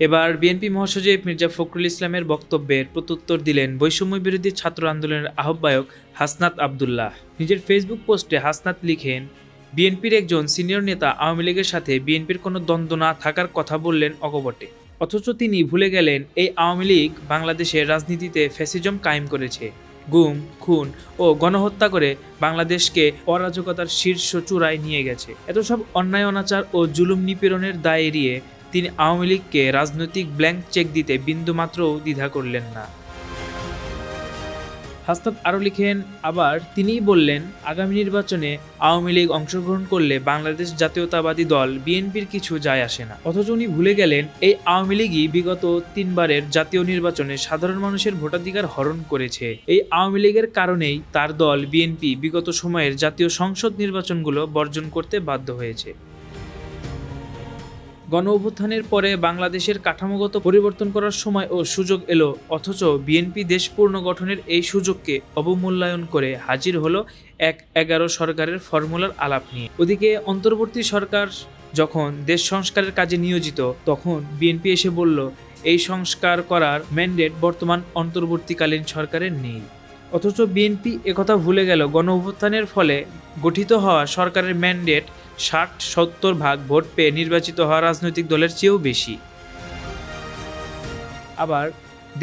এবার বিএনপি মহাসচিব মির্জা ফখরুল ইসলামের বক্তব্যের প্রত্যুত্তর দিলেন বৈষম্য বিরোধী ছাত্র আন্দোলনের আহ্বায়ক হাসনাত আবদুল্লাহ। নিজের ফেসবুক পোস্টে হাসনাত লিখেন, বিএনপির একজন সিনিয়র নেতা আওয়ামী লীগের সাথে বিএনপির কোনো দ্বন্দ্ব না থাকার কথা বললেন অকপটে। অথচ তিনি ভুলে গেলেন এই আওয়ামী লীগ বাংলাদেশের রাজনীতিতে ফ্যাসিজম কায়েম করেছে। গুম, খুন ও গণহত্যা করে বাংলাদেশকে অরাজকতার শীর্ষ চূড়ায় নিয়ে গেছে। এত সব অন্যায়, অনাচার ও জুলুম নিপীড়নের দায় এড়িয়ে তিনি আওয়ামী লীগকে রাজনৈতিক ব্ল্যাঙ্ক চেক দিতে বিন্দুমাত্রও দ্বিধা করলেন না। হাসনাত আরও লিখেন, আবার তিনিই বললেন, আগামী নির্বাচনে আওয়ামী লীগ অংশগ্রহণ করলে বাংলাদেশ জাতীয়তাবাদী দল বিএনপির কিছু যায় আসে না। অথচ উনি ভুলে গেলেন, এই আওয়ামী লীগই বিগত তিনবারের জাতীয় নির্বাচনে সাধারণ মানুষের ভোটাধিকার হরণ করেছে। এই আওয়ামী লীগের কারণেই তার দল বিএনপি বিগত সময়ের জাতীয় সংসদ নির্বাচনগুলো বর্জন করতে বাধ্য হয়েছে। গণ অভ্যুত্থানের পরে বাংলাদেশের কাঠামোগত পরিবর্তন করার সময় ও সুযোগ এলো, অথচ বিএনপি দেশ পুনর্গঠনের এই সুযোগকে অবমূল্যায়ন করে হাজির হলো এক এগারো সরকারের ফর্মুলার আলাপ নিয়ে। ওদিকে অন্তর্বর্তী সরকার যখন দেশ সংস্কারের কাজে নিয়োজিত, তখন বিএনপি এসে বলল, এই সংস্কার করার ম্যান্ডেট বর্তমান অন্তর্বর্তীকালীন সরকারের নেই। অথচ বিএনপি একথা ভুলে গেল, গণ অভ্যুত্থানের ফলে গঠিত হওয়া সরকারের ম্যান্ডেট ষাট, সত্তর ভাগ ভোট পেয়ে নির্বাচিত হওয়া রাজনৈতিক দলের চেয়েও বেশি। আবার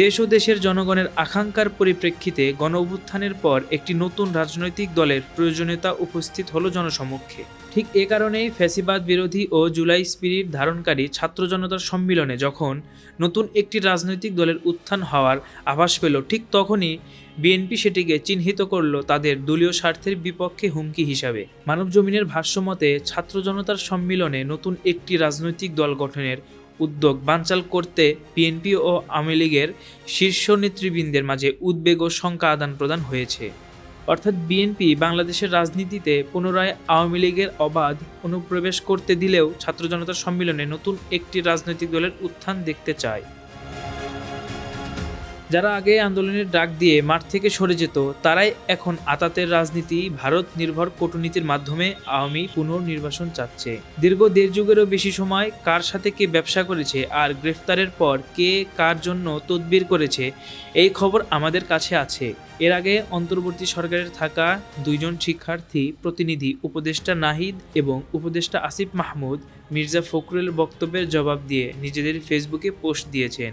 দেশ ও দেশের জনগণের আকাঙ্ক্ষার পরিপ্রেক্ষিতে গণ অভ্যুত্থানের পর একটি নতুন রাজনৈতিক দলের প্রয়োজনীয়তা উপস্থিত হলো জনসমক্ষে। ঠিক এ কারণেই ফ্যাসিবাদ বিরোধী ও জুলাই স্পিরিট ধারণকারী ছাত্র জনতার সম্মিলনে যখন নতুন একটি রাজনৈতিক দলের উত্থান হওয়ার আভাস পেল, ঠিক তখনই বিএনপি সেটিকে চিহ্নিত করল তাদের দলীয় স্বার্থের বিপক্ষে হুমকি হিসাবে। মানব জমিনের ভাষ্যমতে, ছাত্র জনতার সম্মিলনে নতুন একটি রাজনৈতিক দল গঠনের উদ্যোগ বানচাল করতে বিএনপি ও আওয়ামী লীগের শীর্ষ নেতৃবৃন্দের মাঝে উদ্বেগ ও শঙ্কা আদান প্রদান হয়েছে। অর্থাৎ বিএনপি বাংলাদেশের রাজনীতিতে পুনরায় আওয়ামী লীগের অবাধ অনুপ্রবেশ করতে দিলেও ছাত্র জনতার সম্মিলনে নতুন একটি রাজনৈতিক দলের উত্থান দেখতে চায়। যারা আগে আন্দোলনের ডাক দিয়ে মাঠ থেকে সরে যেত, তারাই এখন আতাতের রাজনীতি, ভারত নির্ভর কূটনীতির মাধ্যমে আওয়ামী পুনর্নির্বাসন চাচ্ছে। দীর্ঘ দেড় যুগেরও বেশি সময় কার সাথে কে ব্যবসা করেছে আর গ্রেফতারের পর কে কার জন্য তদবির করেছে, এই খবর আমাদের কাছে আছে। এর আগে অন্তর্বর্তী সরকারের থাকা দুইজন শিক্ষার্থী প্রতিনিধি উপদেষ্টা নাহিদ এবং উপদেষ্টা আসিফ মাহমুদ, মির্জা ফখরুলের বক্তব্যের জবাব দিয়ে নিজেদের ফেসবুকে পোস্ট দিয়েছেন।